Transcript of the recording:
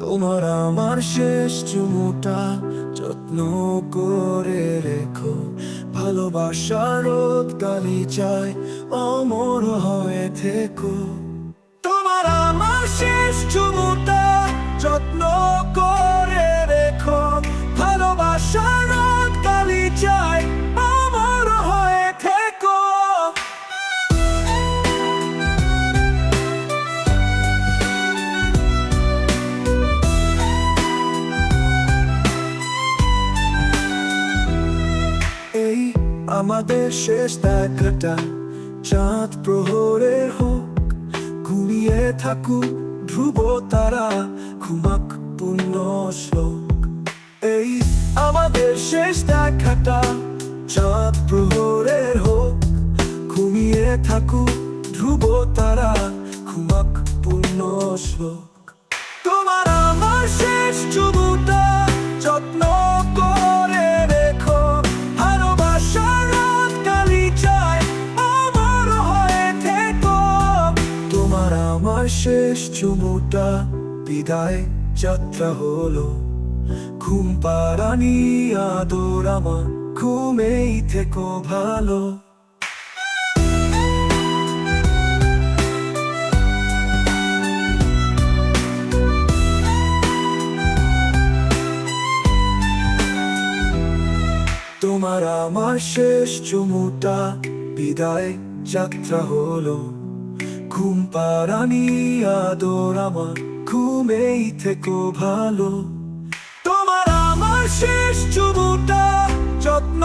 তোমার আমার শেষ চুমুটা যত্ন করে রেখো। ভালোবাসার গালি চাই, অমর হয়ে থেকো। তোমার আমার শেষ চুমুটা আমাদের শেষ দেখাটা চাঁদ প্রহরের হোক, ঘুমিয়ে থাকুক ধ্রুব তারা, ঘুমাক পূর্ণ শ্লোক। এই আমাদের শেষ দেখাটা চাঁদ প্রহরের হোক, ঘুমিয়ে থাকুক ধ্রুব তারা, ঘুমাক পূর্ণ শ্লোক। তোমার আমার শেষ চুমুটা বিদায় যাত্রা হলো। ঘুম পারানি আদর আমার, ঘুমেই থেকো ভালো। তোমার আমার শেষ চুমুটা বিদায় যাত্রা হলো। ঘুম পারানি আদর আমার ঘুমেই থেকো ভালো। তোমার আমার শেষ চুমুটা যত্ন